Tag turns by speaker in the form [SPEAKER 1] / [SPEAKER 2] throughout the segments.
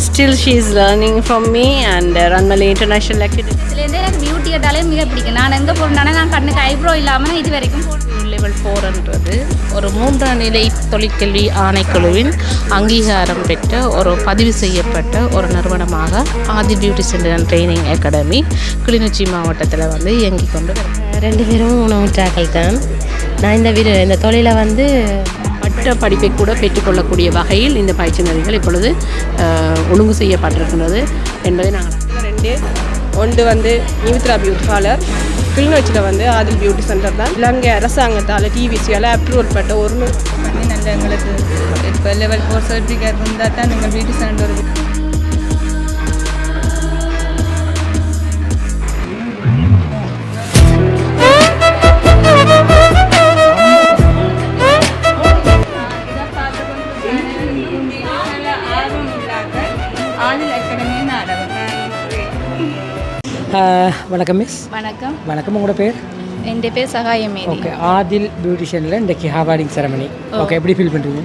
[SPEAKER 1] still she is learning from me and uh, Ranmali International Academy.
[SPEAKER 2] இதுலேருந்து எனக்கு beauty கேட்டாலே மிக பிடிக்கும். நான் எங்கே போகிறேன்னா நான் கண்ணுக்கு ஐப்ரோ இல்லாமல் இது வரைக்கும் போட்டு
[SPEAKER 3] லெவல் ஃபோர்ன்றது ஒரு மூன்றாம் நிலை தொழிற்கல்வி ஆணைக்குழுவின் அங்கீகாரம் பெற்ற ஒரு பதிவு செய்யப்பட்ட ஒரு நிறுவனமாக Aadhi beauty centre and training academy Kilinochchi மாவட்டத்தில் வந்து இயங்கிக் கொண்டு
[SPEAKER 4] ரெண்டு பேரும் உணவுற்றாக்கள் தான். நான் இந்த வீடு இந்த தொழிலை வந்து
[SPEAKER 1] பட்ட படிப்பை கூட பெற்றுக்கொள்ளக்கூடிய வகையில் இந்த பயிற்சி நெறிகள் இப்பொழுது ஒழுங்கு செய்யப்பட்டிருக்கின்றது என்பதை நாங்கள்
[SPEAKER 5] ரெண்டு ஒன்று வந்து நிமித்ரா பியூட்டி பார்லர் கிளிநொச்சியில் வந்து ஆதில் பியூட்டி சென்டர் தான். இலங்கை அரசாங்கத்தால் டிவிசியால் அப்ரூவல் பெற்ற ஒரு
[SPEAKER 6] நல்ல எங்களுக்கு இப்போ லெவல் ஃபோர் சர்டிஃபிகேட் இருந்தால் தான் நீங்கள் பியூட்டி சென்டர்
[SPEAKER 7] வணக்கம் மிஸ்
[SPEAKER 2] வணக்கம்.
[SPEAKER 7] வணக்கம். உங்களோட பேர்?
[SPEAKER 2] என் பேர் சகாயமேரி
[SPEAKER 7] ஓகே ஆதில் பியூட்டிஷியனில் இன்றைக்கி ஹாவார்டிங் செரமனி ஓகே எப்படி ஃபீல் பண்ணுறீங்க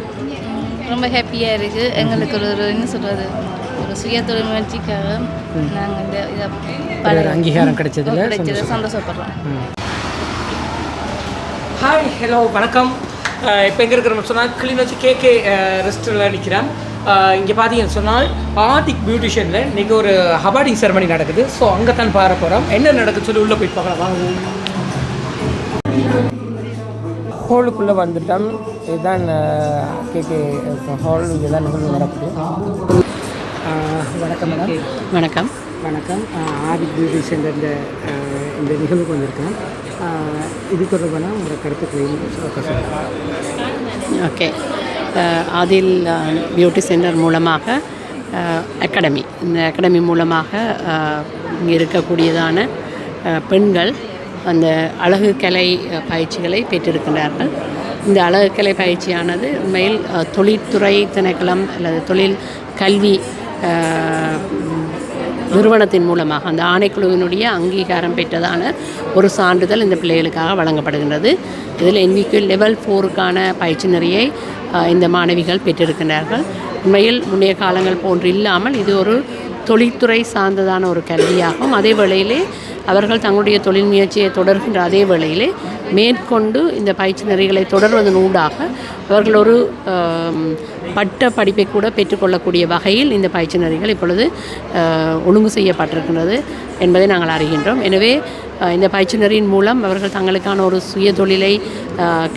[SPEAKER 2] ரொம்ப ஹாப்பியாக இருக்குது எங்களுக்கு ஒரு என்ன சொல்கிறது ஒரு சுய தொழில் முயற்சிக்காக நாங்கள் இந்த இதை
[SPEAKER 7] அங்கீகாரம் கிடைச்சதுல
[SPEAKER 2] கிடைச்சது. சந்தோஷப்படுறோம்.
[SPEAKER 7] ஹாய் ஹலோ வணக்கம். இப்போ எங்கே இருக்கிறோம்னு சொன்னால் கிளிநொச்சி கேகே ரெஸ்டாரண்ட்டில் நிற்கிறேன் இங்கே பார்த்தீங்கன்னு சொன்னால் ஆதிக் பியூட்டிஷியனில் இன்றைக்கி ஒரு ஹபார்டிங் செரமனி நடக்குது. ஸோ அங்கே தான் பார போகிறோம் என்ன நடக்குது சொல்லி உள்ளே போய் பார்க்கலாம். வாங்க. ஹோலுக்குள்ளே வந்துட்டோம். இதுதான் கேகே ஹால் இங்கே தான் நிகழ்வு நடக்குது. வணக்கம் மேடம்.
[SPEAKER 1] வணக்கம்.
[SPEAKER 7] வணக்கம். அஹ், ஆதி பியூட்டி சென்டர் இந்த இந்த நிகழ்வுக்கு வந்திருக்கேன் இது தொடர்பான உங்களோட கருத்துக்களையும்
[SPEAKER 1] ஓகே. ஆதில் பியூட்டி சென்டர் மூலமாக அகாடமி இந்த அகாடமி மூலமாக இங்கே இருக்கக்கூடியதான பெண்கள் அந்த அழகு கலை பயிற்சிகளை பெற்றிருக்கின்றார்கள். இந்த அழகு கலை பயிற்சியானது உண்மையில் தொழிற்துறை தொழில்துறை திணைக்களம் அல்லது தொழில் கல்வி நிறுவனத்தின் மூலமாக அந்த ஆணைக்குழுவினுடைய அங்கீகாரம் பெற்றதான ஒரு சான்றிதழ் இந்த பிள்ளைகளுக்காக வழங்கப்படுகின்றது. இதில் என்விக்கு லெவல் ஃபோருக்கான பயிற்சி நிறையை இந்த மாணவிகள் பெற்றிருக்கின்றார்கள். உண்மையில் முன்னைய காலங்கள் போன்று இல்லாமல் இது ஒரு தொழில்துறை சார்ந்ததான ஒரு கல்வியாகும். அதே வேளையிலே அவர்கள் தங்களுடைய தொழில் முயற்சியை தொடர்கின்ற அதே வேளையிலே மேற்கொண்டு இந்த பயிற்சி நெறிகளை தொடர்வதன் ஊடாக அவர்கள் ஒரு பட்ட படிப்பை கூட பெற்றுக்கொள்ளக்கூடிய வகையில் இந்த பயிற்சி நெறிகள் இப்பொழுது ஒழுங்கு செய்யப்பட்டிருக்கின்றது என்பதை நாங்கள் அறிகின்றோம். எனவே இந்த பயிற்சி நெறியின் மூலம் அவர்கள் தங்களுக்கான ஒரு சுய தொழிலை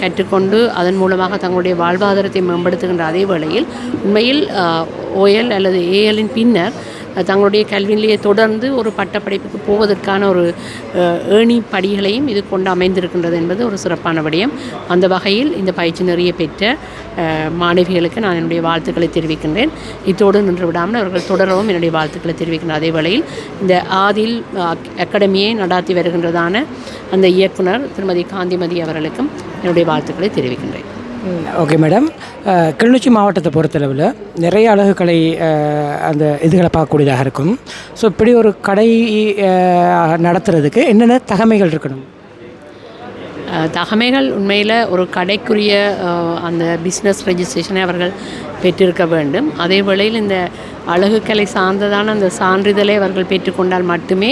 [SPEAKER 1] கற்றுக்கொண்டு அதன் மூலமாக தங்களுடைய வாழ்வாதாரத்தை மேம்படுத்துகின்ற அதே வேளையில் உண்மையில் ஓஎல் அல்லது ஏஎல்லின் பின்னர் தங்களுடைய கல்வியிலேயே தொடர்ந்து ஒரு பட்டப்படிப்புக்கு போவதற்கான ஒரு ஏணி படிகளையும் இது கொண்டு அமைந்திருக்கின்றது என்பது ஒரு சிறப்பான விடயம். அந்த வகையில் இந்த பயிற்சி நிறைய பெற்ற மாணவிகளுக்கு நான் என்னுடைய வாழ்த்துக்களை தெரிவிக்கின்றேன். இத்தோடு நின்று விடாமல் அவர்கள் தொடரவும் என்னுடைய வாழ்த்துக்களை தெரிவிக்கின்ற அதே வேளையில் இந்த ஆதில் அக்- அகாடமியை நடாத்தி வருகின்றதான அந்த இயக்குனர் திருமதி காந்திமதி அவர்களுக்கும் என்னுடைய வாழ்த்துக்களை தெரிவிக்கின்றேன்.
[SPEAKER 7] Okay madam. கிளிநொச்சி மாவட்டத்தை பொறுத்தளவில் நிறைய அழகுக்கலை அந்த இதுகளை பார்க்கக்கூடியதாக இருக்கும். ஸோ இப்படி ஒரு கடை நடத்துறதுக்கு என்னென்ன தகமைகள் இருக்கணும்?
[SPEAKER 1] தகமைகள் உண்மையில் ஒரு கடைக்குரிய அந்த பிஸ்னஸ் ரெஜிஸ்ட்ரேஷனை அவர்கள் பெற்றிருக்க வேண்டும். அதே வேளையில் இந்த அழகுக்கலை சார்ந்ததான அந்த சான்றிதழை அவர்கள் பெற்றுக்கொண்டால் மட்டுமே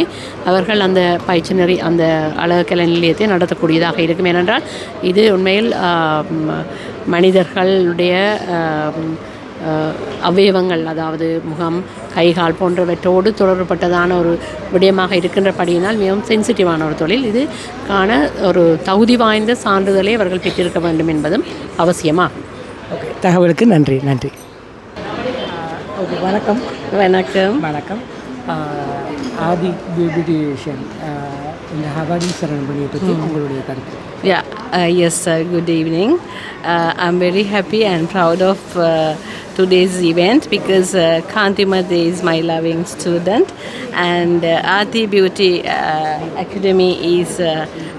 [SPEAKER 1] அவர்கள் அந்த பயிற்சி நெறி அந்த அழகுக்கலை நிலையத்தை நடத்தக்கூடியதாக இருக்கும். ஏனென்றால் இது உண்மையில் மனிதர்களுடைய அவயவங்கள் அதாவது முகம் கைகால் போன்றவற்றோடு தொடர்புபட்டதான ஒரு விடயமாக இருக்கின்றபடியினால் மிகவும் சென்சிட்டிவான ஒரு தொழில். இது காண ஒரு தகுதி வாய்ந்த சான்றிதழை அவர்கள் பெற்றிருக்க வேண்டும் என்பதும் அவசியமாகும்.
[SPEAKER 7] தகவலுக்கு நன்றி நன்றி ஓகே வணக்கம்
[SPEAKER 1] வணக்கம்
[SPEAKER 7] வணக்கம் அஹ், ஆதி பியூட்டிஷியன் இந்த ஹவாடி சரணபடியை பற்றி உங்களுடைய கருத்து
[SPEAKER 8] Yeah, uh, yes, uh, good evening. Uh, I'm very happy and proud of uh, today's event because uh, Kantimade is my loving student and uh, Aarti Beauty uh, Academy is uh,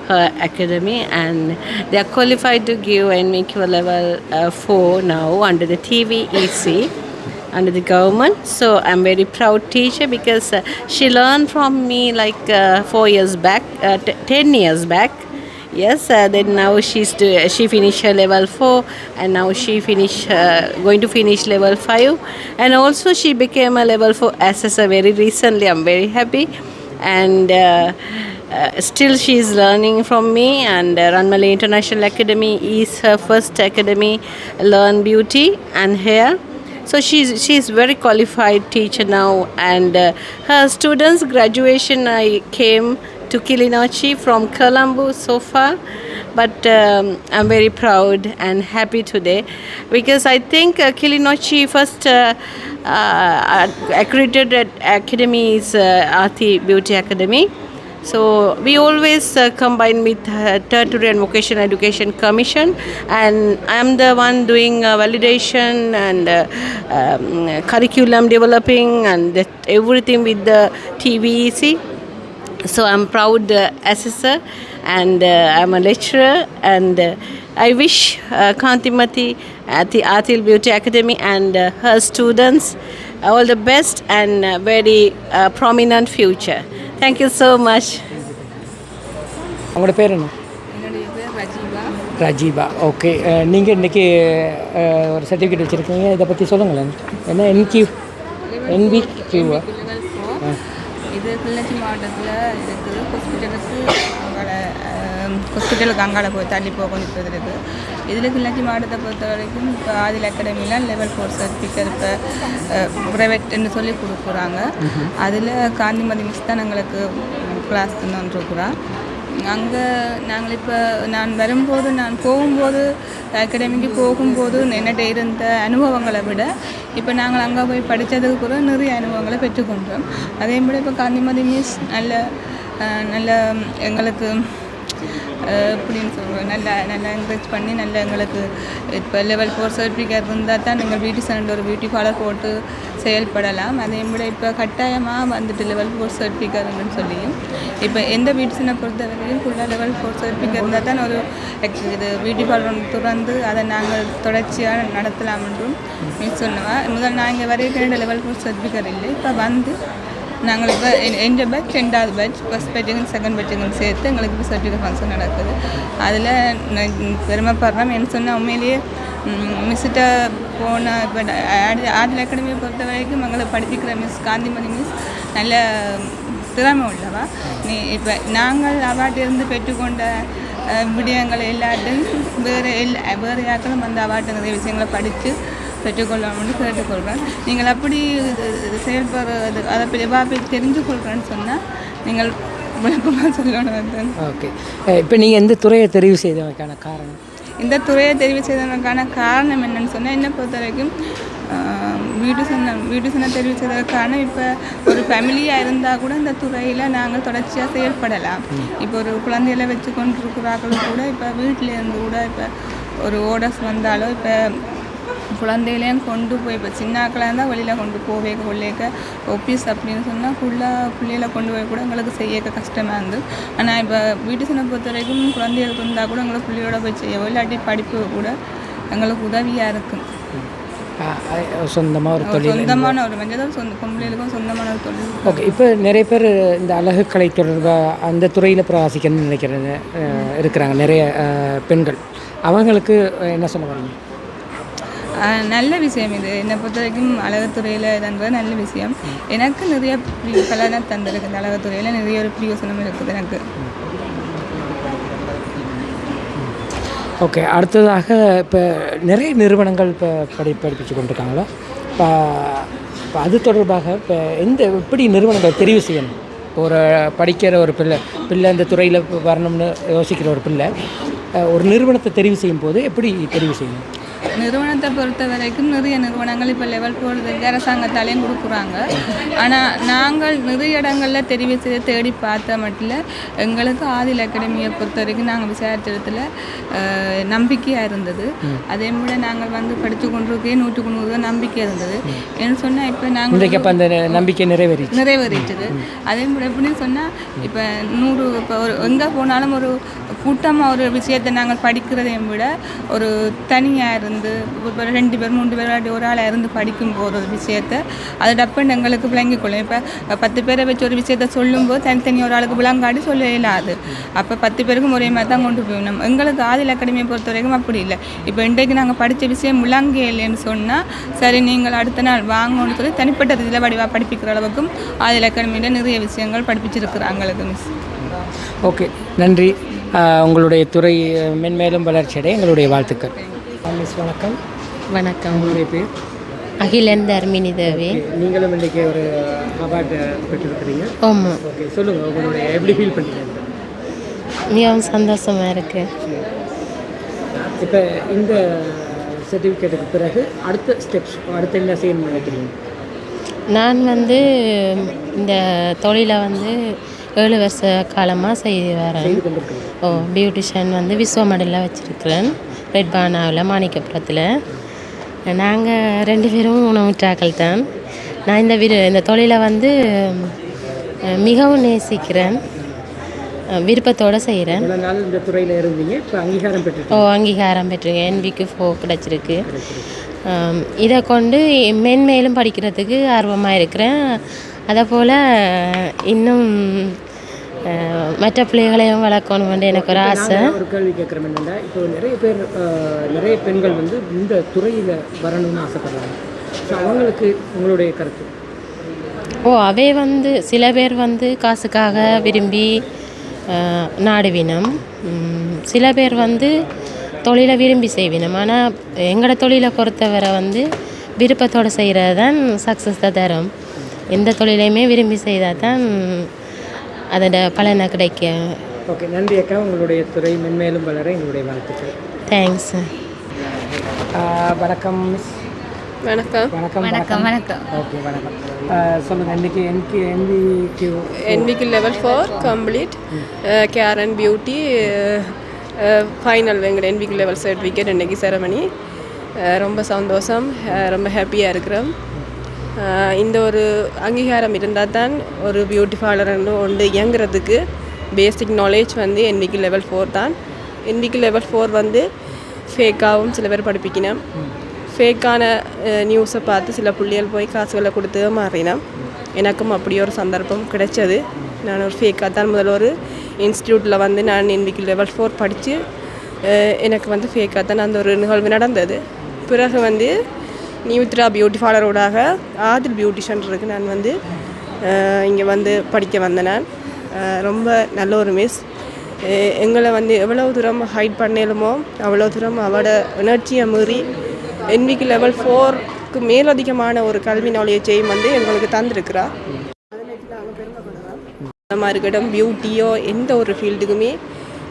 [SPEAKER 8] her academy and they are qualified to give NMQ level uh, 4 now under the TVEC under the government. So I'm very proud teacher because uh, she learned from me like uh, four years back, uh, t- ten years back. Yes, uh, then now she's do, she finished her level four, and now she finish uh, going to finish level five, and also she became a level four assessor very recently. I'm very happy, and. Uh, uh, still she is learning from me and uh, Ranmali International Academy is her first academy learn beauty and hair. So she's she's very qualified teacher now and uh, her students graduation I came to Kilinochi from Colombo so far but um, I'm very proud and happy today because I think uh, Kilinochi first uh, uh, accredited academy is uh, Aarti Beauty Academy so we always uh, combine with uh, Tertiary and Vocational Education Commission, and I'm the one doing uh, validation and uh, um, curriculum developing and that everything with the TVEC. So I'm proud uh, assessor, and uh, I'm a lecturer, and uh, I wish uh, Kantimati at the Atil Beauty Academy and uh, her students all the best and uh, very uh, prominent future. Thank you so much.
[SPEAKER 7] உங்களோட பேர் என்ன?
[SPEAKER 6] என்னுடைய பேர் ரஜீவா.
[SPEAKER 7] ரஜீபா okay நீங்கள் இன்றைக்கி ஒரு certificate வச்சுருக்கீங்க. இதை பற்றி சொல்லுங்களேன். என்ன என்கியூ என்வி கியூவா
[SPEAKER 6] இது கிளிநொச்சி மாவட்டத்தில் இருக்குது. ஹாஸ்பிட்டலுக்கு ஹாஸ்பிட்டலுக்கு அங்கால போய் தள்ளி போக கொஞ்சம் இருக்குது இதில் கிளிநொச்சி மாவட்டத்தை பொறுத்த வரைக்கும் இப்போ ஆதில் அகாடமியில் லெவல் ஃபோர் சர்டிஃபிகேட் இப்போ ப்ரைவேட்னு சொல்லி கொடுக்குறாங்க. அதில் காந்திமதி மிஸ் தான் எங்களுக்கு கிளாஸ் தந்துருக்குறான். அங்கே நாங்கள் இப்போ நான் வரும்போது நான் போகும்போது அகாடமிக்கு போகும்போது என்னட்ட இருந்த அனுபவங்களை விட இப்போ நாங்கள் அங்கே போய் படித்ததுக்கு கூட நிறைய அனுபவங்களை பெற்றுக்கொண்டோம். அதே போல் இப்போ காந்திமதி மிஸ் நல்ல நல்ல எங்களுக்கு அப்படின்னு எப்படின்னு நல்லா நல்லா என்கரேஜ் பண்ணி நல்லா எங்களுக்கு இப்போ லெவல் ஃபோர் சர்டிஃபிகேட் இருந்தால் தான் நீங்கள் பியூட்டி சென்டர் ஒரு பியூட்டி பார்லர் போட்டு செயல்படலாம். அதே விட இப்போ கட்டாயமாக வந்துட்டு லெவல் ஃபோர் சர்டிஃபிகேட்னு சொல்லியும் இப்போ எந்த பியூட்டிஷனை பொறுத்த வரையும் ஃபுல்லாக லெவல் ஃபோர் சர்டிஃபிகேட் இருந்தால் தான் ஒரு இது பியூட்டி பார்லர் திறந்து அதை நாங்கள் தொடர்ச்சியாக நடத்தலாம் என்றும் மிஸ் சொல்லுவேன் முதல் நான் இங்கே வரைக்கும் லெவல் ஃபோர் சர்டிஃபிகேட் இல்லை. இப்போ வந்து நாங்கள் இப்போ எங்கள் பேட்ச் ரெண்டாவது பேட்ச் ஃபஸ்ட் பேட்சுக்கும் செகண்ட் பேட்சுக்கும் சேர்த்து எங்களுக்கு இப்போ சர்டிஃபிகேட் ஃபங்க்ஷன் நடக்குது. அதில் நான் பெருமைப்படுறேன் என்ன சொன்னால் உண்மையிலேயே மிஸ்கிட்ட போன இப்போ ஆடி அகாடமியை பொறுத்த வரைக்கும் எங்களை படிப்பிக்கிற மிஸ் காந்திமதி மிஸ் நல்ல திறமை உள்ளவா. நீ இப்போ நாங்கள் அவார்டு பெற்றுக்கொண்ட விடயங்கள் எல்லாத்தையும் வேறு எல்லா வேறு யாருக்களும் வந்து அவார்டு விஷயங்களை படித்து பெற்றுக்கொள்ளணும்னு கேட்டுக்கொள்கிறேன். நீங்கள் அப்படி செயல்படுறது அதை எவ்வளோ தெரிஞ்சு கொள்கிறேன்னு சொன்னால் நீங்கள் விளக்கமாக சொல்லணும்
[SPEAKER 7] ஓகே. இப்போ நீங்கள் எந்த துறையை தெரிவு செய்ததற்கான காரணம்?
[SPEAKER 6] இந்த துறையை தெரிவு செய்ததற்கான காரணம் என்னன்னு சொன்னால் என்னை பொறுத்த வரைக்கும் பியூட்டிஷனை பியூட்டிஷனை தெரிவு செய்ததற்கான இப்போ ஒரு ஃபேமிலியாக இருந்தால் கூட இந்த துறையில் நாங்கள் தொடர்ச்சியாக செயல்படலாம். இப்போ ஒரு குழந்தைகளை வச்சு கொண்டிருக்கிறார்களும் கூட இப்போ வீட்டில் இருந்து கூட இப்போ ஒரு ஓடர்ஸ் வந்தாலும் இப்போ குழந்தைகளையும் கொண்டு போய் இப்போ சின்னாக்களாக இருந்தால் வெளியில் கொண்டு போவே கொள்ளைக்க ஒப்பீஸ் அப்படின்னு சொன்னால் ஃபுல்லாக பிள்ளைகளை கொண்டு போய் கூட எங்களுக்கு செய்ய கஷ்டமாக இருந்து. ஆனால் இப்போ பியூட்டிஷனை பொறுத்த வரைக்கும் குழந்தைகள் இருந்தால் கூட எங்களுக்கு பிள்ளையோட போய் செய்யவோ இல்லாட்டி படிப்பு கூட எங்களுக்கு உதவியாக இருக்கும்.
[SPEAKER 7] சொந்தமாக ஒரு தொழில்
[SPEAKER 6] சொந்தமான ஒரு மஞ்சள் சொந்த பொம்பளைகளுக்கும் சொந்தமான ஒரு தொழில்.
[SPEAKER 7] ஓகே இப்போ நிறைய பேர் இந்த அழகுக்கலை தொடர்பாக அந்த துறையில் பிரவாசிக்கணும்னு நினைக்கிறது இருக்கிறாங்க நிறைய பெண்கள். அவங்களுக்கு என்ன சொல்ல வரீங்க?
[SPEAKER 6] நல்ல விஷயம் இது. என்னை பொறுத்த வரைக்கும் அழகுத்துறையில் இதுன்றது நல்ல விஷயம். எனக்கு நிறைய கல்யாணம் தந்திருக்கு இந்த அழகுத்துறையில் நிறைய ஒரு பிரியோசனம் இருக்குது எனக்கு.
[SPEAKER 7] ஓகே அடுத்ததாக இப்போ நிறைய நிறுவனங்கள் இப்போ படி படிப்பிச்சு கொண்டிருக்காங்களா? இப்போ இப்போ அது தொடர்பாக இப்போ எந்த எப்படி நிறுவனங்கள் தெரிவு செய்யணும்? ஒரு படிக்கிற ஒரு பிள்ளை பிள்ளை இந்த துறையில் வரணும்னு யோசிக்கிற ஒரு பிள்ளை ஒரு நிறுவனத்தை தெரிவு செய்யும் போது எப்படி தெரிவு செய்யணும்?
[SPEAKER 6] நிறுவனத்தை பொறுத்த வரைக்கும் நிறைய நிறுவனங்கள் இப்போ லெவல் போடுறதுக்கு அரசாங்கத்தாலேயும் கொடுக்குறாங்க. ஆனால் நாங்கள் நிறைய இடங்களில் தெரிவு செய்து தேடி பார்த்த மட்டும் எங்களுக்கு ஆதில் அகாடமியை பொறுத்த வரைக்கும் நாங்கள் விசாரித்த இடத்துல நம்பிக்கையாக இருந்தது. அதே போல் நாங்கள் வந்து படித்து கொண்டிருக்கே நூற்றுக்கு நூறு நம்பிக்கை இருந்தது. ஏன்னு சொன்னால் இப்போ நாங்கள்
[SPEAKER 7] அந்த நம்பிக்கை நிறைவேறிச்சு.
[SPEAKER 6] நிறைவேறிட்டுது. அதே மாதிரி எப்படின்னு சொன்னால் இப்போ நூறு இப்போ ஒரு எங்கே போனாலும் ஒரு கூட்டமாக ஒரு விஷயத்தை நாங்கள் படிக்கிறதையும் விட ஒரு தனியாக இருந்து ஒரு ரெண்டு பேர் மூன்று பேர் அப்படி ஒரு ஆளாக இருந்து படிக்கும் போது ஒரு விஷயத்தை அது டப்புன்னு எங்களுக்கு விளங்கிக் கொள்ளும் இப்போ பத்து பேரை வச்சு ஒரு விஷயத்த சொல்லும்போது தனித்தனி ஒரு ஆளுக்கு விளங்காடி சொல்ல இயலாது அப்போ பத்து பேருக்கும் ஒரே மாதிரி தான் கொண்டு போகணும் எங்களுக்கு ஆதில் அகாடமியை பொறுத்த வரைக்கும் அப்படி இல்லை. இப்போ இன்றைக்கு நாங்கள் படித்த விஷயம் விளங்க இல்லைன்னு சொன்னால் சரி நீங்கள் அடுத்த நாள் வாங்கணும்னு சொல்லி தனிப்பட்ட இதில் வடிவாக படிப்பிக்கிற அளவுக்கும் ஆதில் அகாடமியில் நிறைய விஷயங்கள் படிப்பிச்சிருக்கிறாங்களுக்கு மிஸ்
[SPEAKER 7] ஓகே நன்றி. உங்களுடைய துறை மென்மேலும் வளர்ச்சியடைய எங்களுடைய வாழ்த்துக்கள். மிஸ் வணக்கம்.
[SPEAKER 4] வணக்கம்.
[SPEAKER 7] உங்களுடைய பேர்?
[SPEAKER 4] அகிலன் தர்மினி தேவி.
[SPEAKER 7] நீங்களும் இன்றைக்கி ஒரு அவார்டு பெற்றிருக்கிறீங்க.
[SPEAKER 4] ஆமாம்
[SPEAKER 7] ஓகே சொல்லுங்கள் உங்களுடைய எப்படி ஃபீல் பண்ணீங்க
[SPEAKER 4] மிகவும் சந்தோஷமாக இருக்கு.
[SPEAKER 7] இப்போ இந்த சர்டிஃபிகேட்டுக்கு பிறகு அடுத்த ஸ்டெப்ஸ் அடுத்து என்ன செய்யணும்னு நினைக்கிறீங்க?
[SPEAKER 4] நான் வந்து இந்த தொழிலை வந்து ஏழு வருஷ காலமாக செய்து வரேன். ஓ பியூட்டிஷியன் வந்து விஸ்வமடலில் வச்சுருக்கிறேன். ரெட் பானாவில் மாணிக்கப்புறத்தில் நாங்கள் ரெண்டு பேரும் உணவுற்றாக்கள் தான். நான் இந்த விரு இந்த தொழிலை வந்து மிகவும் நேசிக்கிறேன். விருப்பத்தோடு செய்கிறேன்
[SPEAKER 7] இந்த துறையில் இருந்தீங்க இப்போ அங்கீகாரம்
[SPEAKER 4] ஓ
[SPEAKER 7] பெற்றுட்டீங்க
[SPEAKER 4] அங்கீகாரம் பெற்றிருக்கேன் என்விக்கு ஃபோ கிடச்சிருக்கு. இதை கொண்டு மென்மேலும் படிக்கிறதுக்கு ஆர்வமாக இருக்கிறேன். அதே போல் இன்னும் மற்ற பிள்ளைகளையும் வளர்க்கணுமென்று எனக்கு ஒரு ஆசை.
[SPEAKER 7] ஒரு கேள்வி கேட்குறோம் என்னென்னா இப்போ நிறைய பேர் நிறைய பெண்கள் வந்து இந்த துறையில் வரணும்னு ஆசைப்படுறாங்க. ஸோ அவங்களுக்கு உங்களுடைய கருத்து?
[SPEAKER 4] ஓ அவை வந்து சில பேர் வந்து காசுக்காக விரும்பி நாடுவினம் சில பேர் வந்து தொழிலை விரும்பி செய்வினம் ஆனால் எங்களோட தொழிலை பொறுத்தவரை வந்து விருப்பத்தோடு செய்கிறது தான் சக்ஸஸ் தான் தரும். எந்த தொழிலையுமே விரும்பி செய்தால் தான் அதோட பலனை கிடைக்கும்
[SPEAKER 7] ஓகே நன்றி அக்கா. உங்களுடைய துறை மென்மேலும் வளர எங்களுடைய வாழ்த்துக்கள்.
[SPEAKER 4] தேங்க்ஸ்
[SPEAKER 7] வணக்கம் மிஸ்.
[SPEAKER 5] வணக்கம்.
[SPEAKER 7] வணக்கம்
[SPEAKER 2] வணக்கம் வணக்கம்.
[SPEAKER 7] ஓகே வணக்கம். ஆஹ், சொல்லுங்க இன்னைக்கு என்கி NVQ
[SPEAKER 5] NVQ level four complete care and beauty final எங்களோட என்விக்கு லெவல் சர்டிஃபிகேட் இன்னைக்கு செரமனி ரொம்ப சந்தோஷம். ரொம்ப ஹாப்பியாக இருக்கிறோம். இந்த ஒரு அங்கீகாரம் இருந்தால் தான் ஒரு பியூட்டி பார்லர் ஒன்று இயங்குறதுக்கு பேசிக் நாலேஜ் வந்து என்றைக்கு லெவல் ஃபோர் தான். என்விக்கு லெவல் ஃபோர் வந்து ஃபேக்காகவும் சில பேர் படிப்பிக்கணும் ஃபேக்கான நியூஸை பார்த்து சில பிள்ளைகள் போய் காசுகளை கொடுத்து மாறினோம் எனக்கும் அப்படி ஒரு சந்தர்ப்பம் கிடைச்சது. நான் ஒரு ஃபேக்காக தான் முதல்ல ஒரு இன்ஸ்டியூட்டில் வந்து நான் இன்றைக்கி லெவல் ஃபோர் படித்து எனக்கு வந்து ஃபேக்காக தான் அந்த ஒரு நிகழ்வு நடந்தது. பிறகு வந்து நியூத்ரா பியூட்டி பார்லரோடாக ஆதில் பியூட்டிஷன்றதுக்கு நான் வந்து இங்கே வந்து படிக்க வந்தேன். நான் ரொம்ப நல்ல ஒரு மிஸ் எங்களை வந்து எவ்வளோ தூரம் ஹைட் பண்ணலுமோ அவ்வளோ தூரம் அவட உணர்ச்சியை மீறி என்விக்கு லெவல் ஃபோருக்கு மேலதிகமான ஒரு கல்வி நாலேஜையும் வந்து எங்களுக்கு தந்திருக்கிறா. நம்ம இருக்கட்டும் பியூட்டியோ எந்த ஒரு ஃபீல்டுக்குமே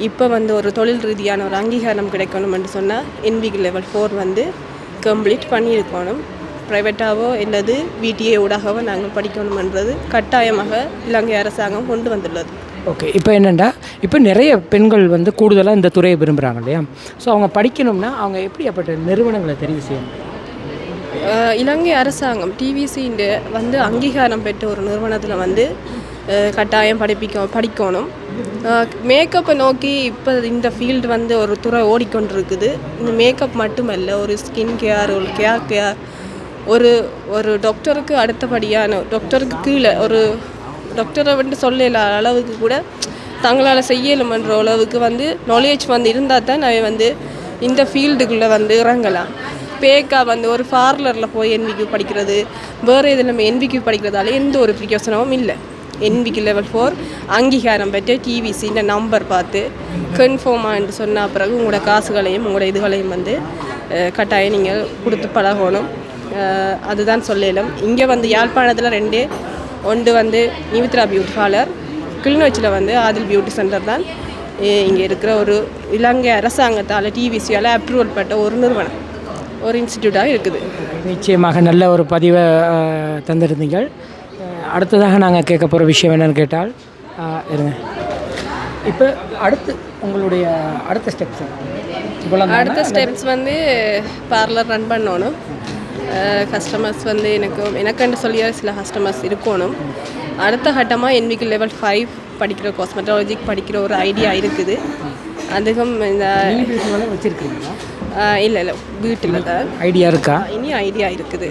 [SPEAKER 5] இப்போ வந்து ஒரு தொழில் ரீதியான ஒரு அங்கீகாரம் கிடைக்கணும்னு சொன்னால் என்விக்கு லெவல் ஃபோர் வந்து கம்ப்ளீட் பண்ணியிருக்கணும். ப்ரைவேட்டாவோ இல்லது விடிஏ ஊடாகவோ நாங்கள் படிக்கணுமன்றது கட்டாயமாக இலங்கை அரசாங்கம் கொண்டு வந்துள்ளது.
[SPEAKER 7] ஓகே இப்போ என்னென்னா இப்போ நிறைய பெண்கள் வந்து கூடுதலாக இந்த துறையை விரும்புகிறாங்க இல்லையா? ஸோ அவங்க படிக்கணும்னா அவங்க எப்படியாப்பட்ட நிறுவனங்களை தெரிவு செய்யணும்?
[SPEAKER 5] இலங்கை அரசாங்கம் டிவிசின்ற வந்து அங்கீகாரம் பெற்ற ஒரு நிறுவனத்தில் வந்து கட்டாயம் படிப்பிக்க படிக்கணும். மேக்கப்பை நோக்கி இப்போ இந்த ஃபீல்டு வந்து ஒரு துறை ஓடிக்கொண்டிருக்குது. இந்த மேக்கப் மட்டுமல்ல ஒரு ஸ்கின் கேர் ஒரு கேர் கேர் ஒரு ஒரு டாக்டருக்கு அடுத்தபடியான டாக்டருக்கு கீழே ஒரு டாக்டரை வந்து சொல்ல அளவுக்கு கூட தங்களால் செய்யலுமன்ற அளவுக்கு வந்து நாலேஜ் வந்து இருந்தால் தான் நான் வந்து இந்த ஃபீல்டுக்குள்ளே வந்து இறங்கலாம். பேக்கா வந்து ஒரு பார்லரில் போய் என்விக்கு படிக்கிறது வேறு இதில் நம்ம என்விக்கு படிக்கிறதால எந்த ஒரு பிரயோசனமும் இல்லை. என்விக்கு லெவல் ஃபோர் அங்கீகாரம் பெற்ற டிவிசின்ற நம்பர் பார்த்து கன்ஃபார்மான்னு சொன்ன பிறகு உங்களோட காசுகளையும் உங்களோட இதுகளையும் வந்து கட்டாயம் நீங்கள் கொடுத்து பழகணும். அதுதான் சொல்லலும் இங்கே வந்து யாழ்ப்பாணத்தில் ரெண்டு ஒன்று வந்து நிமித்ரா பியூட்டி பார்லர் கிளிநொச்சியில் வந்து ஆதில் பியூட்டி சென்டர் தான். இங்கே இருக்கிற ஒரு இலங்கை அரசாங்கத்தால் டிவிசியால் அப்ரூவல் பெற்ற ஒரு நிறுவனம் ஒரு இன்ஸ்டிடியூட்டாக இருக்குது.
[SPEAKER 7] நிச்சயமாக நல்ல ஒரு பதிவை தந்திருந்தீங்கள் அடுத்ததாக நாங்கள் கேட்க போகிற விஷயம் என்னன்னு கேட்டால் இருங்க. இப்போ அடுத்து உங்களுடைய அடுத்த ஸ்டெப்ஸ்
[SPEAKER 5] அடுத்த ஸ்டெப்ஸ் வந்து பார்லர் ரன் பண்ணணும். கஸ்டமர்ஸ் வந்து எனக்கு எனக்குன்னு சொல்லி சில கஸ்டமர்ஸ் இருக்கணும். அடுத்த கட்டமாக என்விக்கு லெவல் ஃபைவ் படிக்கிற காஸ்மெட்டாலஜிக் படிக்கிற ஒரு ஐடியா இருக்குது. அதுக்கும் இந்த
[SPEAKER 7] வச்சுருக்கீங்களா?
[SPEAKER 5] இல்லை இல்லை வீட்டில் தான்.
[SPEAKER 7] ஐடியா இருக்கா?
[SPEAKER 5] இனி ஐடியா இருக்குது.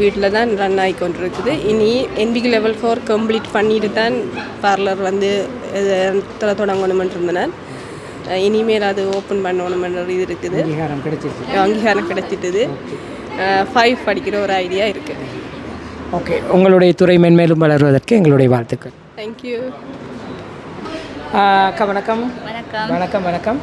[SPEAKER 5] வீட்டில் தான் ரன் ஆகி கொண்டிருக்குது. இனி என்பிக்கு லெவல் ஃபோர் கம்ப்ளீட் பண்ணிட்டு தான் பார்லர் வந்து இதில் தொடங்கணுமென்று இருந்தேன் இனிமேல் அது ஓப்பன் பண்ணணுமென்ற இது இருக்குது.
[SPEAKER 7] அங்கீகாரம் கிடைச்சிருச்சு.
[SPEAKER 5] அங்கீகாரம் கிடைச்சிட்டுது. ஃபைவ் படிக்கிற ஒரு ஐடியா இருக்குது
[SPEAKER 7] ஓகே உங்களுடைய துறை மென்மேலும் வளர்வதற்கு எங்களுடைய வாழ்த்துக்கள்.
[SPEAKER 5] தேங்க்யூ
[SPEAKER 7] வணக்கம்.
[SPEAKER 2] வணக்கம்.
[SPEAKER 7] வணக்கம் வணக்கம்?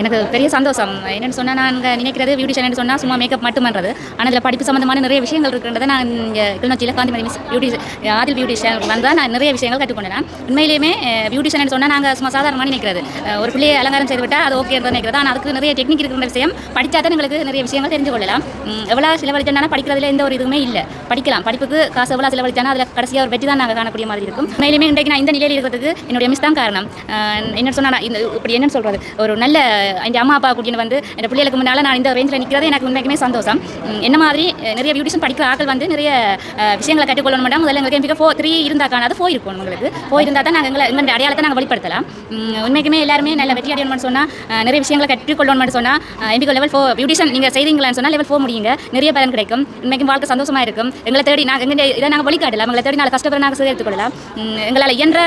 [SPEAKER 2] எனக்கு பெரிய சந்தோஷம். என்னென்னு சொன்னால் நாங்கள் நினைக்கிறது பியூட்டிஷியன் சொன்னால் சும்மா மேக்கப் மட்டும் பண்ணுறது ஆனால் இதில் படிப்பு சம்மந்தமான நிறைய விஷயங்கள் இருக்கிறத நான் இங்கே கிளிநொச்சியில் Gandhi miss beauty Aadhil beautician வந்தால் நான் நிறைய விஷயங்கள் கற்றுக்கொண்டேன். உண்மையிலேயுமே பியூட்டிஷியன் சொன்னால் நாங்கள் சும்மா சாதாரணமாக நினைக்கிறது. ஒரு பிள்ளையை அலங்காரம் செய்து விட்டால் அது ஓகே நினைக்கிறது. ஆனால் அதுக்கு நிறைய டெக்னிக் இருக்கிற விஷயம் படித்தா தான் எங்களுக்கு நிறைய விஷயங்கள் தெரிஞ்சு கொள்ளலாம். எவ்வளோ செலவழிச்சோன்னா படிக்கிறதுல எந்த ஒரு இதுவுமே இல்லை. படிக்கலாம். படிப்புக்கு காசு எவ்வளோ செலவழிச்சானா அதில் கடைசியாக ஒரு வெற்றி தான் நாங்கள் காணக்கூடிய மாதிரி இருக்கும். உண்மையிலுமே இன்றைக்கு நான் இந்த நிலையில் இருக்கிறதுக்கு என்னுடைய மிஸ் தான் காரணம். என்ன சொன்னா நான் இந்த இப்படி என்னன்னு சொல்கிறது ஒரு நல்ல என் அம்மா அப்பா கூட்டின்னு வந்து என் பிள்ளைகளுக்கு முன்னால் நான் இந்த ரேஞ்சில் நிற்கிறது எனக்கு உண்மைக்குமே சந்தோஷம். என்ன மாதிரி நிறைய பியூட்டிஷன் படிக்கிற ஆட்கள் வந்து நிறைய விஷயங்களை கற்றுக்கொள்ளணும் மாட்டோம் முதல்ல எங்களுக்கு எம்பிக்க ஃபோ த்ரீ இருந்தா காணாது ஃபோ இருக்கும் உங்களுக்கு. ஃபோ இருந்தால் தான் நாங்கள் எங்களை எங்களுடைய அடையாளத்தை நாங்கள் வெளிப்படுத்தலாம். உண்மைக்குமே எல்லாருமே நல்ல வெற்றி அடையணும்னு சொன்னால் நிறைய விஷயங்களை கற்றுக்கொள்ளணும்னு சொன்னால் எம்பிக்கோ லெவல் ஃபோ பியூட்டிஷன் நீங்கள் செய்தீங்களான்னு சொன்னால் லெவல் ஃபோ முடியுங்க. நிறைய பலன் கிடைக்கும். உண்மைக்கும் வாழ்க்கை சந்தோஷமாக இருக்கும். எங்களை தேடி நாங்கள் எங்கள் இதை நாங்கள் வழிகாட்டலாம். எங்களை தேடி நாங்கள் கஷ்டப்பட நாங்கள் சேர்த்து கொள்ளலாம். எங்களால் இயன்ற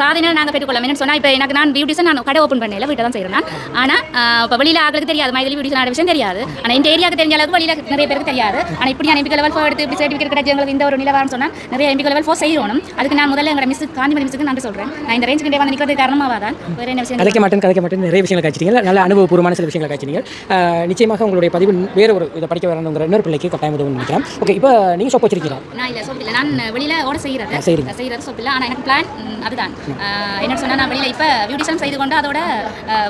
[SPEAKER 2] சாதனை நாங்கள் பெற்றுக்கொள்ளலாம். என்னன்னு சொன்னால் இப்போ எனக்கு நான் பியூட்டிஷன் நான் கடை ஓப்பன் பண்ணல வீட்டை தான் செய்கிறேன் ஆனால் ஆனால் இப்போ வெளியில் ஆளுக்கு தெரியாது. மைதிலி பியூட்டிஷன் விஷயம் தெரியாது. ஆனால் இந்த ஏரியாவுக்கு தெரிஞ்ச அளவுக்கு வெளியில் நிறைய பேருக்கு தெரியாது. ஆனால் இப்படி எம்பிக்கோ லெவல் ஃபோர் எடுத்து இப்படி சர்டிஃபிகேட் கிடைச்சி எங்களுக்கு இந்த ஒரு நிலவாரம் சொன்னால் நிறைய எம்பிக்கோ லெவல் ஃபோர் செய்யணும். அதுக்கு நான் முதல்ல எங்கள் மிஸ் காந்திமதி மிஸ்ஸுக்கு நன்றி சொல்கிறேன் நான் இந்த ரேஞ்சுக்கு வந்து நிற்கிறது காரணமாக தான் வேறு என்ன விஷயம்
[SPEAKER 7] கதைக்க மாட்டேன் கதைக்க மாட்டேன். நிறைய விஷயங்களை காய்ச்சிட்டீங்க. நல்ல அனுபவபூர்வமான சில விஷயங்களை காய்ச்சிட்டீங்க. ஆஹ் நிச்சயமாக உங்களுடைய பதிவு வேற ஒரு இதை படிக்க வரணுங்கிற இன்னொரு பிள்ளைக்கு கட்டாயம் உதவும் நினைக்கிறேன். ஓகே இப்போ நீங்கள் ஷாப் வச்சிருக்கீங்க
[SPEAKER 2] நான் இல்லை இல்லை. நான் வெளியில் ஓட செய்கிறது
[SPEAKER 7] ஆ, செய்றீங்க.
[SPEAKER 2] செய்கிறது சொல் இல்லை. ஆனால் எனக்கு பிளான் அதுதான். என்ன சொன்னால் நான் வெளியில் இப்போ பியூட்டிஷன் செய்து கொண்டு அதோட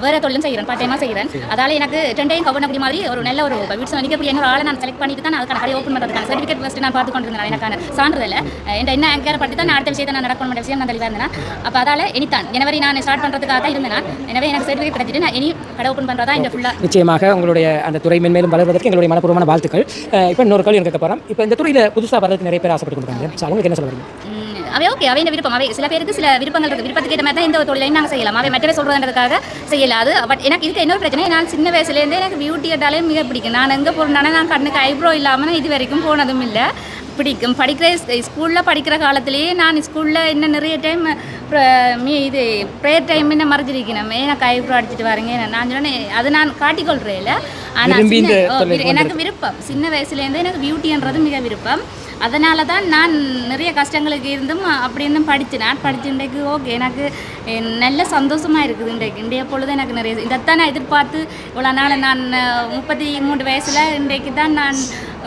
[SPEAKER 2] வேற தொழிலும் செய்கிறேன் டைமாக செய்கிறேன் அதால் எனக்கு டென்டையும் கவர் பண்ணக்கூடிய மாதிரி ஒரு நல்ல ஒரு பியூட்டிஷன் அடிக்கக்கூடிய இன்னொரு ஆளை நான் செலக்ட் பண்ணிட்டு தான் அதுக்கான கடை ஓப்பன் பண்ணுறதுக்கான சர்டிஃபிகேட் ஃபஸ்ட்டு நான் பார்த்து கொண்டிருந்தேன் எனக்கான சான்றிதழ். என் என்ன அங்கேற பட்டு தான் நான் அடுத்த விஷயத்தை நான் நடக்கணும் விஷயம் நான் தெளிவாக இருந்தேன். அப்போ அதால் இனித்தான் ஜனவரி நான் ஸ்டார்ட் பண்ணுறதுக்காக தான் இருந்தேன். நான். எனவே எனக்கு சர்டிஃபிகேட் கிடைச்சிட்டு நான் இனி கடை ஓப்பன் பண்ணுறதா இந்த ஃபுல்லாக
[SPEAKER 7] நிச்சயமாக உங்களுடைய அந்த துறை மென்மேலும் வளர்வதற்கு எங்களுடைய மனப்பூர்வமான வாழ்த்துக்கள். இப்போ இன்னொரு கேள்வி எனக்கு போகிறோம் இப்போ இந்த துறையில் புதுசாக வர்றதுக்கு நிறைய பேர் ஆசைப்பட்டு கொடுக்குறாங்க ஸோ அவங்களுக்கு என்ன சொல்லுவாங்க
[SPEAKER 2] அவை ஓகே அவை இந்த விருப்பம். அவை சில பேருக்கு சில விருப்பங்கள் இருக்குது விருப்பத்துக்கு ஏற்ற மாதிரி தான் இந்த தொழிலையும் நாங்கள் செய்யலாம். அவை மற்றவே சொல்கிறதுன்றதுக்காக செய்யலாது பட் எனக்கு இதுக்கு இன்னொரு பிரச்சனை? நான் சின்ன வயசுலேருந்தே எனக்கு பியூட்டி கேட்டாலே மிக பிடிக்கும். நான் எங்கே போகிறேன்னா நான் கண்ணுக்கு ஐப்ரோ இல்லாமல் இது வரைக்கும் போனதும் இல்லை. பிடிக்கும். படிக்கிற ஸ்கூலில் படிக்கிற காலத்திலேயே நான் ஸ்கூலில் இன்னும் நிறைய டைம் மீ இது ப்ரேயர் டைம் என்ன மறைஞ்சிருக்கணும். எனக்கு ஐப்ரோ அடிச்சிட்டு வரீங்க. நான் சொன்னேன் அது நான் காட்டிக்கொள்கிறேன் இல்லை ஆனால் எனக்கு விருப்பம். சின்ன வயசுலேருந்து எனக்கு பியூட்டின்றது மிக விருப்பம். அதனால தான் நான் நிறைய கஷ்டங்களுக்கு இருந்தும் அப்படி இருந்தும் படித்தேன் நான் படித்த இன்றைக்கு ஓகே எனக்கு நல்ல சந்தோஷமாக இருக்குது இன்றைக்கு. இன்றைய பொழுது எனக்கு நிறைய இதைத்தான் நான் எதிர்பார்த்து இவ்வளோ நாள் நான் முப்பத்தி மூன்று வயசில் இன்றைக்கு தான் நான்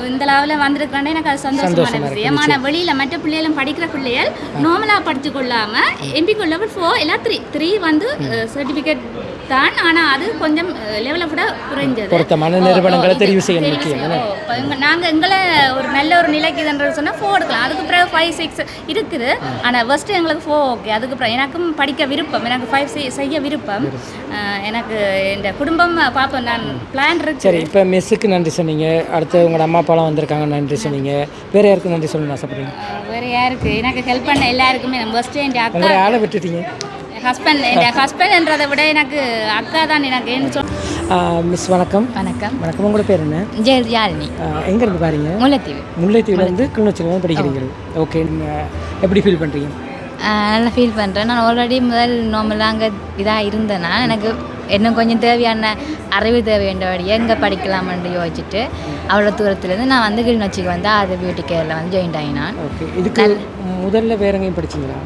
[SPEAKER 2] இந்த லெவலில் வந்திருக்கேன் எனக்கு அது சந்தோஷமான விஷயம் ஆனால் வெளியில் மற்ற பிள்ளைகளும் படிக்கிற பிள்ளைகள் நார்மலாக படித்து கொள்ளாமல் எம்பிக்கு லெவல் ஃபோர் எல்லாம் த்ரீ த்ரீ வந்து சர்டிஃபிகேட் தான் ஆனால் அது கொஞ்சம் லெவலில் கூட குறைஞ்சது.
[SPEAKER 7] பொருத்தமான நிறுவனங்களை தெரிவு செய்ய முக்கியம்,
[SPEAKER 2] செய்ய- ஓ, இப்ப எங்க- நாங்க எங்களை ஒரு நல்ல ஒரு நிலைக்கு இதுன்றது சொன்னா ஃபோர் எடுக்கலாம். அதுக்கு பிறகு ஃபைவ் சிக்ஸ் இருக்குது. ஆனா ஃபர்ஸ்ட் எங்களுக்கு ஃபோர் ஓகே அதுக்கு அப்புறம் எனக்கும் படிக்க விருப்பம். எனக்கு ஃபைவ் செய்ய விருப்பம். எனக்கு இந்த குடும்பம் பார்ப்போம் நான் பிளான் இருக்கு.
[SPEAKER 7] சரி இப்போ மிஸ்ஸுக்கு நன்றி சொன்னீங்க. அடுத்து உங்களோட அம்மா அப்பாலாம் வந்திருக்காங்க நன்றி சொன்னீங்க. வேறு யாருக்கு நன்றி சொல்லணும்னு ஆசைப்படுறீங்க?
[SPEAKER 2] வேற யாருக்கு? எனக்கு ஹெல்ப் பண்ண எல்லாருக்குமே ஃபர்ஸ்ட் என் அக்கா.
[SPEAKER 7] ஆளை விட்டுட்டீங்க.
[SPEAKER 2] ஹஸ்பண்ட் என் ஹஸ்பண்ட்ன்றதை விட எனக்கு அக்கா தான் எனக்கு
[SPEAKER 7] மிஸ் வணக்கம்.
[SPEAKER 2] வணக்கம்.
[SPEAKER 7] வணக்கம். உங்களோட பேர் என்ன?
[SPEAKER 2] ஜெய யாழினி
[SPEAKER 7] எங்கே இருந்து பாருங்க
[SPEAKER 2] முல்லைத்தீவு.
[SPEAKER 7] முல்லைத்தீவுலேருந்து கிளிநொச்சியில் படிக்கிறீங்க. ஓகே எப்படி ஃபீல் பண்ணுறீங்க
[SPEAKER 2] நல்லா ஃபீல் பண்ணுறேன் நான் ஆல்ரெடி முதல் நார்மலாக அங்கே இதாக இருந்தேன்னா எனக்கு இன்னும் கொஞ்சம் தேவையான அறிவு தேவையாண்டபடியே எங்கே படிக்கலாம்னு யோசிச்சுட்டு அவ்வளோ தூரத்துலேருந்து நான் வந்து கிளிநொச்சிக்கு வந்து அது பியூட்டி கேரில் வந்து ஜாயின் ஆகினான்
[SPEAKER 7] ஓகே இதுக்கு முதல்ல வேற எங்கேயும் படிச்சீங்களா?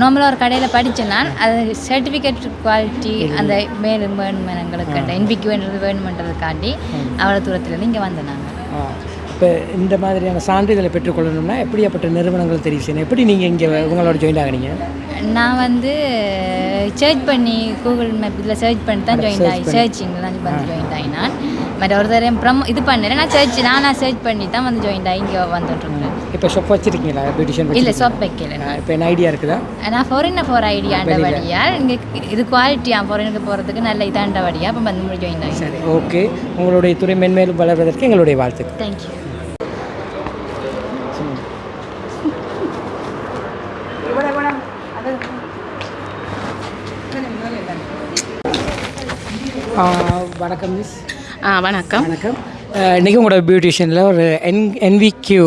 [SPEAKER 2] நார்மலாக ஒரு கடையில் படித்தேன் நான் அது சர்டிஃபிகேட் குவாலிட்டி அந்த மேலும் வேணுமே எங்களுக்கு என்பிக்கு வேணுறது வேணுமென்றதுக்காண்டி அவ்வளோ தூரத்துலேருந்து இங்கே வந்தேன் நாங்கள்
[SPEAKER 7] இப்போ இந்த மாதிரியான சான்றிதழை பெற்றுக்கொள்ளணும்னா எப்படியாப்பட்ட நிறுவனங்கள் தெரிவு செய்யணும்? எப்படி நீங்கள் இங்கே உங்களோட ஜாயின் ஆகுறீங்க
[SPEAKER 2] நான் வந்து சர்ச் பண்ணி கூகுள் மேப் இதில் சர்ச் பண்ணி தான் ஜாயின் ஆகி சர்ச்சிங்கில் தான் வந்து ஜாயின் ஆகினான். பட் ஒரு தரம் ப்ரம் இது பண்ணேன் நான் சர்ச் நானாக சர்ச் பண்ணி தான் வந்து ஜாயின் ஆகி இங்கே வந்துட்டுருக்கேன்.
[SPEAKER 7] இப்போ ஷாப் வச்சிருக்கீங்களா? பியூட்டிஷியன்
[SPEAKER 2] இல்லை ஷாப் வைக்கல நான்.
[SPEAKER 7] இப்போ என்ன ஐடியா இருக்குதா?
[SPEAKER 2] நான் ஃபாரின் ஃபோர் ஐடியாண்டபடியால் இங்கே இது குவாலிட்டியாக ஃபாரினுக்கு போகிறதுக்கு நல்ல இதாண்டபடியாக அப்போ வந்து ஜாயின் ஆகி
[SPEAKER 7] சரி ஓகே உங்களுடைய துறை மென்மேலும் வளர்வதற்கு எங்களுடைய வாழ்த்துக்கள்.
[SPEAKER 2] தேங்க்யூ
[SPEAKER 7] வணக்கம் மிஸ்
[SPEAKER 3] ஆ வணக்கம்.
[SPEAKER 7] வணக்கம். இன்றைக்கி உங்களோட பியூட்டிஷியனில் ஒரு N NVQ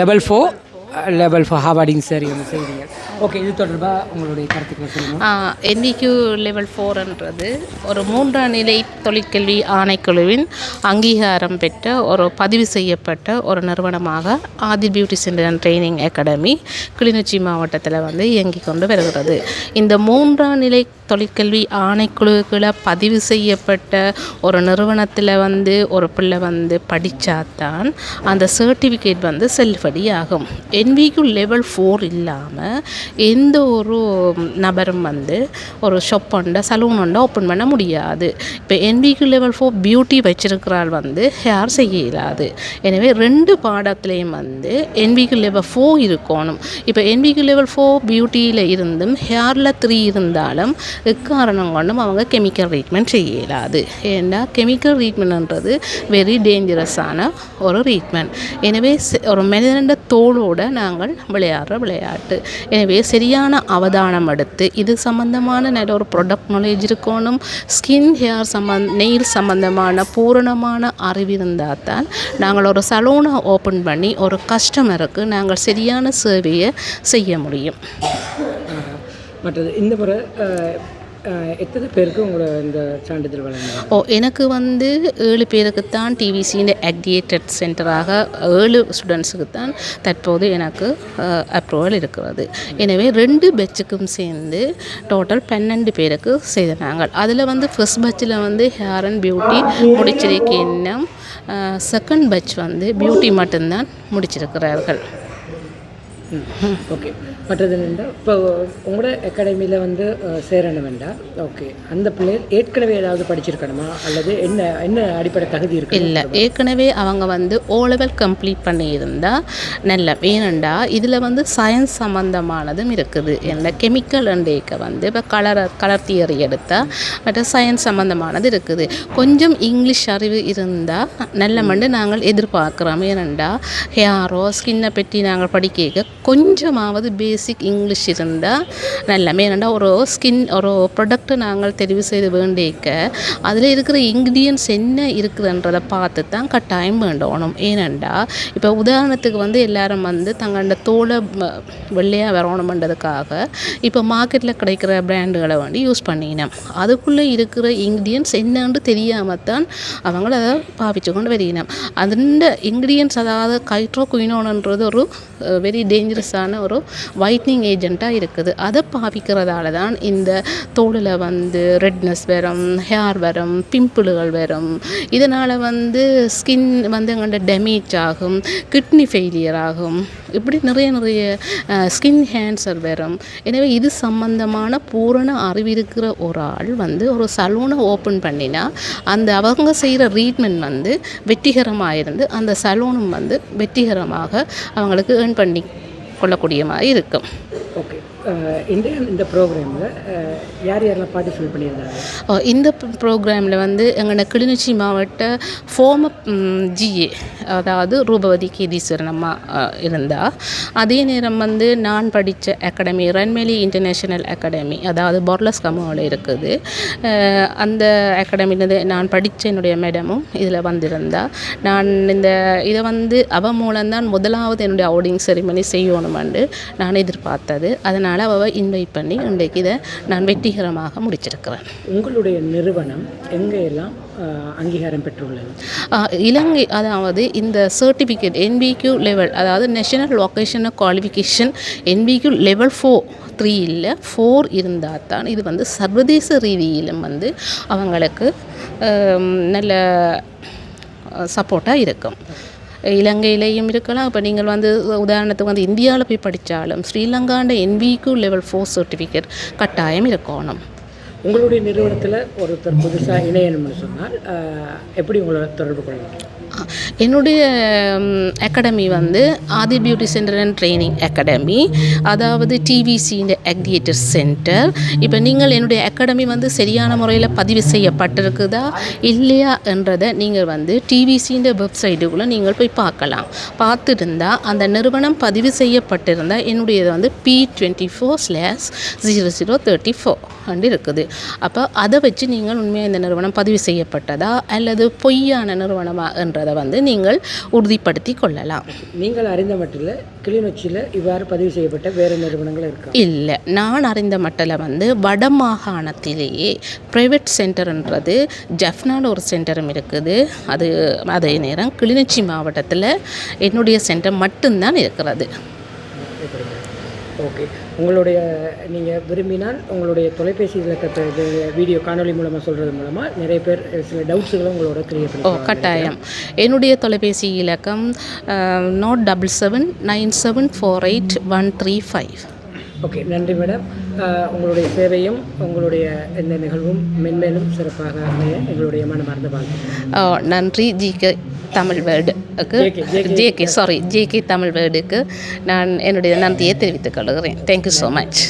[SPEAKER 7] level four level four ஹார்வர்டிங் சரி வந்து செய்வீங்க ஓகே இது தொடர்பாக உங்களுடைய கருத்துக்களை சொல்லுங்கள்
[SPEAKER 3] என்விக்யூ லெவல் ஃபோர்ன்றது ஒரு மூன்றாம் நிலை தொழிற்கல்வி ஆணைக்குழுவின் அங்கீகாரம் பெற்ற ஒரு பதிவு செய்யப்பட்ட ஒரு நிறுவனமாக Aadhi beautician and training academy Kilinochchi மாவட்டத்தில் வந்து இயங்கி கொண்டு வருகிறது. இந்த மூன்றாம் நிலை தொழிற்கல்வி ஆணைக்குழுக்களை பதிவு செய்யப்பட்ட ஒரு நிறுவனத்தில் வந்து ஒரு பிள்ளை வந்து படித்தாதான் அந்த சர்டிஃபிகேட் வந்து செல்லுபடி ஆகும் என்விக்கு லெவல் ஃபோர் இல்லாமல் எந்த ஒரு நபரும் வந்து ஒரு ஷாப் ஒண்டை சலூன் ஒண்டை ஓப்பன் பண்ண முடியாது. இப்போ என்விக்கு லெவல் ஃபோர் பியூட்டி வச்சிருக்கிறாள் வந்து ஹேர் செய்ய இயலாது. எனவே ரெண்டு பாடத்துலேயும் வந்து என்விக்கு லெவல் ஃபோர் இருக்கணும். இப்போ என்விக்கு லெவல் ஃபோர் பியூட்டியில் இருந்தும் ஹேரில் த்ரீ இருந்தாலும் எக்காரணம் கொண்டும் அவங்க கெமிக்கல் ட்ரீட்மெண்ட் செய்ய இயலாது. ஏன்னா கெமிக்கல் ட்ரீட்மெண்ட்ன்றது வெரி டேஞ்சரஸான ஒரு ட்ரீட்மெண்ட் எனவே ஒரு மனிதனோட தோளோட நாங்கள் விளையாடுற விளையாட்டு. எனவே சரியான அவதானம் எடுத்து இது சம்பந்தமான நல்ல ஒரு ப்ராடக்ட் நாலேஜ் இருக்கணும். ஸ்கின் ஹேர் சம்பந்த நெயில் சம்பந்தமான பூரணமான அறிவு இருந்தால் தான் நாங்கள் ஒரு சலூனை ஓப்பன் பண்ணி ஒரு கஸ்டமருக்கு நாங்கள் சரியான சேவையை செய்ய முடியும்.
[SPEAKER 7] மற்றது இந்த முறை எத்தனை பேருக்கு உங்களோட இந்த சான்றிதழ் வழங்குங்க
[SPEAKER 3] ஓ எனக்கு வந்து ஏழு பேருக்கு தான் டிவிசியின் அக்ரியேட்டட் சென்டராக ஏழு ஸ்டூடெண்ட்ஸுக்கு தான் தற்போது எனக்கு அப்ரூவல் இருக்கிறது. எனவே ரெண்டு பெட்சுக்கும் சேர்ந்து டோட்டல் பன்னெண்டு பேருக்கு செய்தாங்க அதில் வந்து ஃபர்ஸ்ட் பட்சில் வந்து ஹேர் அண்ட் பியூட்டி முடிச்சிருக்க இன்னும் செகண்ட் பட்ச் வந்து பியூட்டி மட்டும்தான் முடிச்சிருக்கிறார்கள்.
[SPEAKER 7] ஓகே மற்றது என்னென்னா இப்போ உங்களோட அகாடமியில் வந்து சேரணும் வேண்டாம் ஓகே அந்த பிள்ளைகள் ஏற்கனவே ஏதாவது படிச்சிருக்கணுமா? அல்லது என்ன என்ன அடிப்படை தகுதி இருக்கு
[SPEAKER 3] இல்லை. ஏற்கனவே அவங்க வந்து ஓ லெவல் கம்ப்ளீட் பண்ணியிருந்தால் நல்ல. ஏனண்டா இதில் வந்து சயின்ஸ் சம்மந்தமானதும் இருக்குது. என்ன கெமிக்கல் அண்டேக்க வந்து இப்போ கலர் கலர் தியரி எடுத்தால் மற்ற சயின்ஸ் சம்மந்தமானது இருக்குது. கொஞ்சம் இங்கிலீஷ் அறிவு இருந்தால் நல்ல மண்டு நாங்கள் எதிர்பார்க்குறோம். ஏனண்டா ஹேரோ ஸ்கின்னை பற்றி நாங்கள் படிக்க கொஞ்சமாவது பேசிக் இங்கிலீஷ் இருந்தால் நல்ல ஏனண்டா ஒரு ஸ்கின் ஒரு ப்ராடக்ட்டை நாங்கள் தெரிவு செய்து வேண்டிக்க அதில் இருக்கிற இன்க்ரீடியன்ஸ் என்ன இருக்குதுன்றதை பார்த்து தான் கட்டாயம் வேண்டணும். ஏனண்டா இப்போ உதாரணத்துக்கு வந்து எல்லாரும் வந்து தங்களோட தோலை வெள்ளையாக வரணுமன்றதுக்காக இப்போ மார்க்கெட்டில் கிடைக்கிற பிராண்டுகளை வந்து யூஸ் பண்ணினோம். அதுக்குள்ளே இருக்கிற இன்க்ரீடியன்ஸ் என்னன்னு தெரியாமல் தான் அவங்கள அதை பாவிச்சு கொண்டு வருகினோம் அந்த இன்க்ரீடியன்ஸ் அதாவது கைட்ரோ குயினோன்றது ஒரு வெரி டேஞ்சரஸான ஒரு ஒயிட்னிங் ஏஜெண்ட்டாக இருக்குது. அதை பாவிக்கிறதால தான் இந்த தோலில் வந்து ரெட்னஸ் வரும் ஹேர் வரும் பிம்பிள்கள் வரும். இதனால் வந்து ஸ்கின் வந்து எங்கள்ட டேமேஜ் ஆகும் கிட்னி ஃபெயிலியர் ஆகும். இப்படி நிறைய நிறைய ஸ்கின் கேன்சர் வரும். எனவே இது சம்பந்தமான பூரண அறிவு இருக்கிற ஒரு ஆள் வந்து ஒரு சலூனை ஓப்பன் பண்ணினா அந்த அவங்க செய்கிற ட்ரீட்மெண்ட் வந்து வெற்றிகரமாக இருந்து அந்த சலூனும் வந்து வெற்றிகரமாக அவங்களுக்கு ஏர்ன் பண்ணி கொள்ளக்கூடிய மாதிரி இருக்கும்.
[SPEAKER 7] ஓகே. இந்த இந்த ப்ரோக்ராமில் யார் யாரெல்லாம் பார்ட்டிசிபேட் பண்ணியிருந்தாங்க?
[SPEAKER 3] இந்த ப்ரோக்ராமில் வந்து எங்களோட கிளிநொச்சி மாவட்ட ஃபோம ஜிஏ அதாவது ரூபவதி கீதீஸ்வரன் அம்மா இருந்தா. அதே நேரம் வந்து நான் படித்த அகாடமி ரன்மேலி இன்டர்நேஷ்னல் அகாடமி அதாவது பொர்லஸ் கமோவில் இருக்குது. அந்த அகாடமிலேருந்து நான் படித்த என்னுடைய மேடமும் இதில் வந்திருந்தா. நான் இந்த இதை வந்து அவ மூலம்தான் முதலாவது என்னுடைய அவுடிங் செரிமனி செய்யணுமென்று நான் எதிர்பார்த்தது. அதனால் அவள் இன்வைட் பண்ணி இன்றைக்கு இதை நான் வெற்றிகரமாக முடிச்சிருக்கிறேன்.
[SPEAKER 7] உங்களுடைய நிறுவனம் எங்கெல்லாம் அஹ், அங்கீகாரம் பெற்றுள்ளது?
[SPEAKER 3] இலங்கை அதாவது இந்த சர்டிஃபிகேட் என்பிக்யூ லெவல் அதாவது national vocational qualification NVQ level four three இல்லை ஃபோர் இருந்தால் தான் இது வந்து சர்வதேச ரீதியிலும் வந்து அவங்களுக்கு நல்ல சப்போர்ட்டாக இருக்கும். இலங்கையிலையும் இருக்கலாம். இப்போ நீங்கள் வந்து உதாரணத்துக்கு வந்து இந்தியாவில் போய் படித்தாலும் ஸ்ரீலங்காண்ட என்பிக்யூ லெவல் ஃபோர் சர்டிஃபிகேட் கட்டாயம் இருக்கணும்.
[SPEAKER 7] உங்களுடைய நிறுவனத்தில் ஒருத்தர் புதுசாக இணையணும்னு சொன்னால் எப்படி உங்களை தொடர்பு கொள்ளலாம்
[SPEAKER 3] என்னுடைய அகாடமி வந்து Aadhi beauty centre and training academy அதாவது டிவிசியின் அக்டியேட்டர் சென்டர் இப்போ நீங்கள் என்னுடைய அகாடமி வந்து சரியான முறையில் பதிவு செய்யப்பட்டிருக்குதா இல்லையா என்றதை நீங்கள் வந்து டிவிசியின் வெப்சைட்டுக்குள்ளே நீங்கள் போய் பார்க்கலாம். பார்த்துருந்தா அந்த நிறுவனம் பதிவு செய்யப்பட்டிருந்தால் என்னுடையது வந்து P twenty four slash zero zero thirty four வந்து இருக்குது. அப்போ அதை வச்சு நீங்கள் உண்மையாக இந்த நிறுவனம் பதிவு செய்யப்பட்டதா அல்லது பொய்யான நிறுவனமா என்றதை வந்து நீங்கள் உறுதிப்படுத்தி கொள்ளலாம்.
[SPEAKER 7] நீங்கள் அறிந்த மட்டில் கிளிநொச்சியில் இவ்வாறு பதிவு செய்யப்பட்ட வேறு நிறுவனங்கள் இருக்கா?
[SPEAKER 3] இல்லை. நான் அறிந்த மட்டில் வந்து வட மாகாணத்திலேயே ப்ரைவேட் சென்டர்ன்றது ஜஃப்னால ஒரு சென்டரும் இருக்குது. அது அதே நேரம் கிளிநொச்சி மாவட்டத்தில் என்னுடைய சென்டர் மட்டும்தான் இருக்கிறது.
[SPEAKER 7] ஓகே. உங்களுடைய நீங்கள் விரும்பினால் உங்களுடைய தொலைபேசி இலக்கத்தை இது வீடியோ காணொளி மூலமாக சொல்கிறது மூலமாக நிறைய பேர் சில டவுட்ஸுகளை உங்களோட கிளியர்
[SPEAKER 3] ஓ
[SPEAKER 7] பண்ணி
[SPEAKER 3] கட்டாயம். என்னுடைய தொலைபேசி இலக்கம் nought double seven nine seven four eight one three five
[SPEAKER 7] okay நன்றி மேடம். உங்களுடைய சேவையும் உங்களுடைய இந்த நிகழ்வும் மென்மேலும் சிறப்பாக அமைய எங்களுடைய மனமார்ந்த வாழ்த்து
[SPEAKER 3] நன்றி. ஜிகே தமிழ் வேர்டுக்கு
[SPEAKER 7] JK. JK
[SPEAKER 3] sorry JK. Tamil வேர்டுக்கு நான் என்னுடைய நன்றியை தெரிவித்துக் கொள்கிறேன். Thank you so much